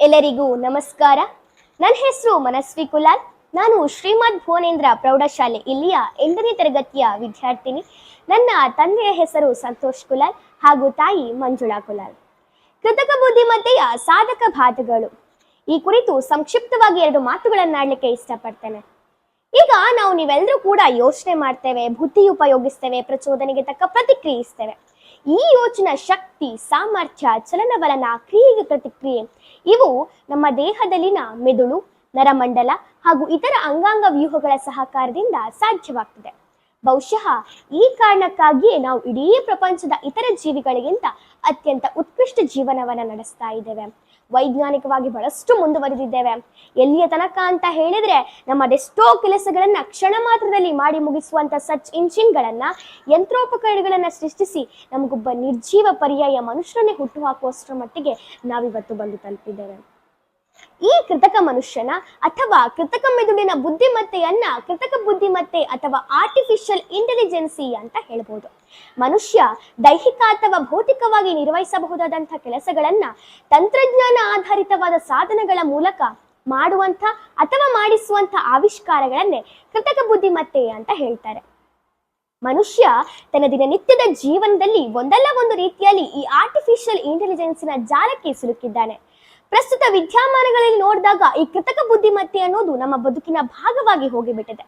ಎಲ್ಲರಿಗೂ ನಮಸ್ಕಾರ. ನನ್ನ ಹೆಸರು ಮನಸ್ವಿ ಕುಲಾಲ್. ನಾನು ಶ್ರೀಮದ್ ಭುವನೇಂದ್ರ ಪ್ರೌಢಶಾಲೆ ಇಲ್ಲಿಯ ಎಂಟನೇ ತರಗತಿಯ ವಿದ್ಯಾರ್ಥಿನಿ. ನನ್ನ ತಂದೆಯ ಹೆಸರು ಸಂತೋಷ್ ಕುಲಾಲ್ ಹಾಗೂ ತಾಯಿ ಮಂಜುಳಾ ಕುಲಾಲ್. ಕೃತಕ ಬುದ್ಧಿಮತ್ತೆಯ ಸಾಧಕ ಬಾಧಗಳು. ಈ ಕುರಿತು ಸಂಕ್ಷಿಪ್ತವಾಗಿ ಎರಡು ಮಾತುಗಳನ್ನಾಡ್ಲಿಕ್ಕೆ ಇಷ್ಟಪಡ್ತೇನೆ. ಈಗ ನಾವು ನೀವೆಲ್ಲರೂ ಕೂಡ ಯೋಚನೆ ಮಾಡ್ತೇವೆ, ಬುದ್ಧಿ ಉಪಯೋಗಿಸ್ತೇವೆ, ಪ್ರಚೋದನೆಗೆ ತಕ್ಕ ಪ್ರತಿಕ್ರಿಯಿಸ್ತೇವೆ. ಈ ಯೋಚನಾ ಶಕ್ತಿ, ಸಾಮರ್ಥ್ಯ, ಚಲನವಲನ, ಕ್ರಿಯೆಗೆ ಪ್ರತಿಕ್ರಿಯೆ. ಇವು ನಮ್ಮ ದೇಹದಲ್ಲಿನ ಮೆದುಳು, ನರಮಂಡಲ ಹಾಗೂ ಇತರ ಅಂಗಾಂಗ ವ್ಯೂಹಗಳ ಸಹಕಾರದಿಂದ ಸಾಧ್ಯವಾಗ್ತದೆ. ಬಹುಶಃ ಈ ಕಾರಣಕ್ಕಾಗಿಯೇ ನಾವು ಇಡೀ ಪ್ರಪಂಚದ ಇತರ ಜೀವಿಗಳಿಗಿಂತ ಅತ್ಯಂತ ಉತ್ಕೃಷ್ಟ ಜೀವನವನ್ನ ನಡೆಸ್ತಾ ಇದ್ದೇವೆ. ವೈಜ್ಞಾನಿಕವಾಗಿ ಬಹಳಷ್ಟು ಮುಂದುವರೆದಿದ್ದೇವೆ. ಎಲ್ಲಿಯ ತನಕ ಅಂತ ಹೇಳಿದ್ರೆ ನಮ್ಮದೆಷ್ಟೋ ಕೆಲಸಗಳನ್ನ ಕ್ಷಣ ಮಾತ್ರದಲ್ಲಿ ಮಾಡಿ ಮುಗಿಸುವಂತ ಸರ್ಚ್ ಇಂಜಿನ್ಗಳನ್ನ, ಯಂತ್ರೋಪಕರಣಗಳನ್ನ ಸೃಷ್ಟಿಸಿ ನಮಗೊಬ್ಬ ನಿರ್ಜೀವ ಪರ್ಯಾಯ ಮನುಷ್ಯರನ್ನೇ ಹುಟ್ಟುಹಾಕುವಷ್ಟರ ಮಟ್ಟಿಗೆ ನಾವಿವತ್ತು ಬಂದು ತಲುಪಿದ್ದೇವೆ. ಈ ಕೃತಕ ಮನುಷ್ಯನ ಅಥವಾ ಕೃತಕ ಮೆದುಳಿನ ಬುದ್ಧಿಮತ್ತೆಯನ್ನ, ಕೃತಕ ಬುದ್ಧಿಮತ್ತೆ ಅಥವಾ ಆರ್ಟಿಫಿಷಿಯಲ್ ಇಂಟೆಲಿಜೆನ್ಸಿ ಅಂತ ಹೇಳ್ಬೋದು. ಮನುಷ್ಯ ದೈಹಿಕ ಅಥವಾ ಭೌತಿಕವಾಗಿ ನಿರ್ವಹಿಸಬಹುದಾದಂಥ ಕೆಲಸಗಳನ್ನ ತಂತ್ರಜ್ಞಾನ ಆಧಾರಿತವಾದ ಸಾಧನಗಳ ಮೂಲಕ ಮಾಡುವಂಥ ಅಥವಾ ಮಾಡಿಸುವಂಥ ಆವಿಷ್ಕಾರಗಳನ್ನೇ ಕೃತಕ ಬುದ್ಧಿಮತ್ತೆ ಅಂತ ಹೇಳ್ತಾರೆ. ಮನುಷ್ಯ ತನ್ನ ದಿನನಿತ್ಯದ ಜೀವನದಲ್ಲಿ ಒಂದಲ್ಲ ಒಂದು ರೀತಿಯಲ್ಲಿ ಈ ಆರ್ಟಿಫಿಷಿಯಲ್ ಇಂಟೆಲಿಜೆನ್ಸಿನ ಜಾಲಕ್ಕೆ ಸಿಲುಕಿದ್ದಾನೆ. ಪ್ರಸ್ತುತ ವಿದ್ಯಮಾನಗಳಲ್ಲಿ ನೋಡಿದಾಗ ಈ ಕೃತಕ ಬುದ್ಧಿಮತ್ತೆ ಅನ್ನೋದು ನಮ್ಮ ಬದುಕಿನ ಭಾಗವಾಗಿ ಹೋಗಿಬಿಟ್ಟಿದೆ.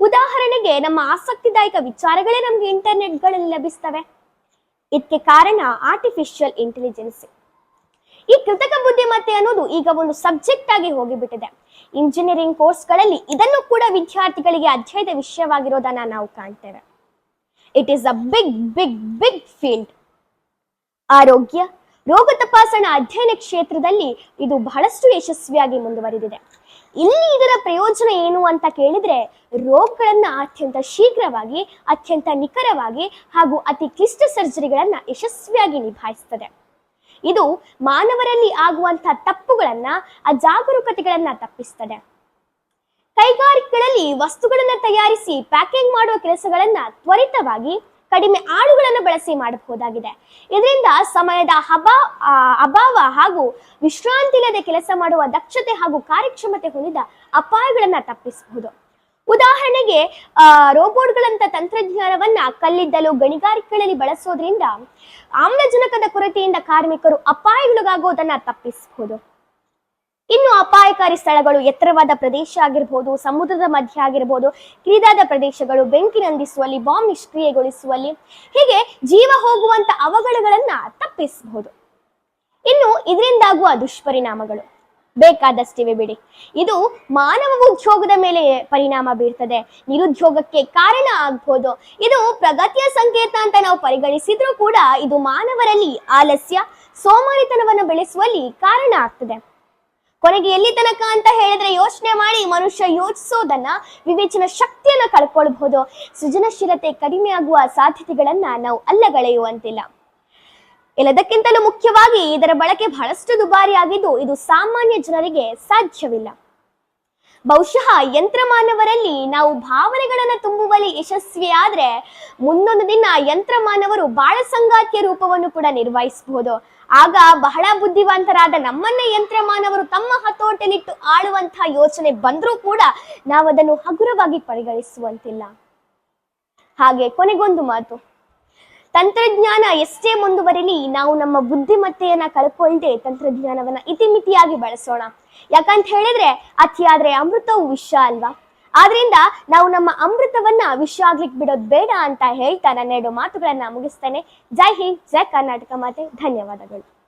ಉದಾಹರಣೆಗೆ ನಮ್ಮ ಆಸಕ್ತಿದಾಯಕ ವಿಚಾರಗಳೇ ನಮಗೆ ಇಂಟರ್ನೆಟ್ಗಳಲ್ಲಿ ಲಭಿಸ್ತವೆ. ಇದಕ್ಕೆ ಕಾರಣ ಆರ್ಟಿಫಿಷಿಯಲ್ ಇಂಟೆಲಿಜೆನ್ಸ್ ಈ ಕೃತಕ ಬುದ್ಧಿಮತ್ತೆ ಅನ್ನೋದು ಈಗ ಒಂದು ಸಬ್ಜೆಕ್ಟ್ ಆಗಿ ಹೋಗಿಬಿಟ್ಟಿದೆ. ಇಂಜಿನಿಯರಿಂಗ್ ಕೋರ್ಸ್ಗಳಲ್ಲಿ ಇದನ್ನು ಕೂಡ ವಿದ್ಯಾರ್ಥಿಗಳಿಗೆ ಅಧ್ಯಯನ ವಿಷಯವಾಗಿರೋದನ್ನ ನಾವು ಕಾಣ್ತೇವೆ. It is a big big big field ಆರೋಗ್ಯ ರೋಗ ತಪಾಸಣಾ ಅಧ್ಯಯನ ಕ್ಷೇತ್ರದಲ್ಲಿ ಇದು ಬಹಳಷ್ಟು ಯಶಸ್ವಿಯಾಗಿ ಮುಂದುವರೆದಿದೆ. ಇಲ್ಲಿ ಇದರ ಪ್ರಯೋಜನ ಏನು ಅಂತ ಕೇಳಿದ್ರೆ, ರೋಗಗಳನ್ನ ಅತ್ಯಂತ ಶೀಘ್ರವಾಗಿ, ಅತ್ಯಂತ ನಿಖರವಾಗಿ ಹಾಗೂ ಅತಿ ಕ್ಲಿಷ್ಟ ಸರ್ಜರಿಗಳನ್ನ ಯಶಸ್ವಿಯಾಗಿ ನಿಭಾಯಿಸ್ತದೆ. ಇದು ಮಾನವರಲ್ಲಿ ಆಗುವಂತಹ ತಪ್ಪುಗಳನ್ನ, ಅಜಾಗರೂಕತೆಗಳನ್ನ ತಪ್ಪಿಸ್ತದೆ. ಕೈಗಾರಿಕೆಗಳಲ್ಲಿ ವಸ್ತುಗಳನ್ನ ತಯಾರಿಸಿ, ಪ್ಯಾಕಿಂಗ್ ಮಾಡುವ ಕೆಲಸಗಳನ್ನ ತ್ವರಿತವಾಗಿ ಕಡಿಮೆ ಆಳುಗಳನ್ನು ಬಳಸಿ ಮಾಡಬಹುದಾಗಿದೆ. ಇದರಿಂದ ಸಮಯದ ಹಬ ಅಭಾವ ಹಾಗೂ ವಿಶ್ರಾಂತಿ ಇಲ್ಲದೆ ಕೆಲಸ ಮಾಡುವ ದಕ್ಷತೆ ಹಾಗೂ ಕಾರ್ಯಕ್ಷಮತೆ ಹೊಂದಿದ ಅಪಾಯಗಳನ್ನ ತಪ್ಪಿಸಬಹುದು. ಉದಾಹರಣೆಗೆ ರೋಬೋಟ್ಗಳಂತ ತಂತ್ರಜ್ಞಾನವನ್ನ ಕಲ್ಲಿದ್ದಲು ಗಣಿಗಾರಿಕೆಗಳಲ್ಲಿ ಬಳಸೋದ್ರಿಂದ ಆಮ್ಲಜನಕದ ಕೊರತೆಯಿಂದ ಕಾರ್ಮಿಕರು ಅಪಾಯಗಳಿಗಾಗೋದನ್ನ ತಪ್ಪಿಸಬಹುದು. ಇನ್ನು ಅಪಾಯಕಾರಿ ಸ್ಥಳಗಳು ಎತ್ತರವಾದ ಪ್ರದೇಶ ಆಗಿರ್ಬೋದು, ಸಮುದ್ರದ ಮಧ್ಯೆ ಆಗಿರ್ಬೋದು, ಕಿರಿದಾದ ಪ್ರದೇಶಗಳು, ಬೆಂಕಿ ನಂದಿಸುವಲ್ಲಿ, ಬಾಂಬ್ ನಿಷ್ಕ್ರಿಯೆಗೊಳಿಸುವಲ್ಲಿ, ಹೀಗೆ ಜೀವ ಹೋಗುವಂತ ಅವಘಡಗಳನ್ನ ತಪ್ಪಿಸಬಹುದು. ಇನ್ನು ಇದರಿಂದಾಗುವ ದುಷ್ಪರಿಣಾಮಗಳು. ಬೇಕಾದಷ್ಟಿವೆ ಬಿಡಿ. ಇದು ಮಾನವ ಉದ್ಯೋಗದ ಮೇಲೆ ಪರಿಣಾಮ ಬೀರ್ತದೆ. ನಿರುದ್ಯೋಗಕ್ಕೆ ಕಾರಣ ಆಗ್ಬೋದು. ಇದು ಪ್ರಗತಿಯ ಸಂಕೇತ ಅಂತ ನಾವು ಪರಿಗಣಿಸಿದ್ರೂ ಕೂಡ ಇದು ಮಾನವರಲ್ಲಿ ಆಲಸ್ಯ, ಸೋಮಾರಿತನವನ್ನು ಬೆಳೆಸುವಲ್ಲಿ ಕಾರಣ ಆಗ್ತದೆ. ಕೊನೆಗೆ ಎಲ್ಲಿ ತನಕ ಅಂತ ಹೇಳಿದ್ರೆ ಯೋಚನೆ ಮಾಡಿ ಮನುಷ್ಯ ಯೋಚಿಸೋದನ್ನ ವಿವೇಚನ ಶಕ್ತಿಯನ್ನ ಕಳ್ಕೊಳ್ಬಹುದು. ಸೃಜನಶೀಲತೆ ಕಡಿಮೆ ಆಗುವ ಸಾಧ್ಯತೆಗಳನ್ನ ನಾವು ಅಲ್ಲಗಳೆಯುವಂತಿಲ್ಲ. ಎಲ್ಲದಕ್ಕಿಂತಲೂ ಮುಖ್ಯವಾಗಿ ಇದರ ಬಳಕೆ ಬಹಳಷ್ಟು ದುಬಾರಿ ಆಗಿದ್ದು ಇದು ಸಾಮಾನ್ಯ ಜನರಿಗೆ ಸಾಧ್ಯವಿಲ್ಲ. ಬಹುಶಃ ಯಂತ್ರಮಾನವರಲ್ಲಿ ನಾವು ಭಾವನೆಗಳನ್ನು ತುಂಬುವಲ್ಲಿ ಯಶಸ್ವಿಯಾದರೆ ಮುಂದೊಂದು ದಿನ ಯಂತ್ರಮಾನವರು ಬಾಳ ಸಂಗಾತಿಯ ರೂಪವನ್ನು ಕೂಡ ನಿರ್ವಹಿಸಬಹುದು. ಆಗ ಬಹಳ ಬುದ್ಧಿವಂತರಾದ ನಮ್ಮನ್ನೇ ಯಂತ್ರಮಾನವರು ತಮ್ಮ ಹತೋಟಲಿಟ್ಟು ಆಳುವಂತಹ ಯೋಚನೆ ಬಂದರೂ ಕೂಡ ನಾವು ಅದನ್ನು ಹಗುರವಾಗಿ ಪರಿಗಣಿಸುವಂತಿಲ್ಲ. ಹಾಗೆ ಕೊನೆಗೊಂದು ಮಾತು. ತಂತ್ರಜ್ಞಾನ ಎಷ್ಟೇ ಮುಂದುವರಿಲಿ, ನಾವು ನಮ್ಮ ಬುದ್ಧಿಮತ್ತೆಯನ್ನ ಕಳ್ಕೊಳ್ದೆ ತಂತ್ರಜ್ಞಾನವನ್ನ ಇತಿಮಿತಿಯಾಗಿ ಬಳಸೋಣ. ಯಾಕಂತ ಹೇಳಿದ್ರೆ ಅತಿಯಾದ್ರೆ ಅಮೃತವು ವಿಷ ಅಲ್ವಾ? ಆದ್ರಿಂದ ನಾವು ನಮ್ಮ ಅಮೃತವನ್ನ ವಿಷ ಆಗ್ಲಿಕ್ಕೆ ಬಿಡೋದು ಬೇಡ ಅಂತ ಹೇಳ್ತಾ ನನ್ನೆರಡು ಮಾತುಗಳನ್ನ ಮುಗಿಸ್ತೇನೆ. ಜೈ ಹಿಂದ್, ಜೈ ಕರ್ನಾಟಕ ಮಾತೆ. ಧನ್ಯವಾದಗಳು.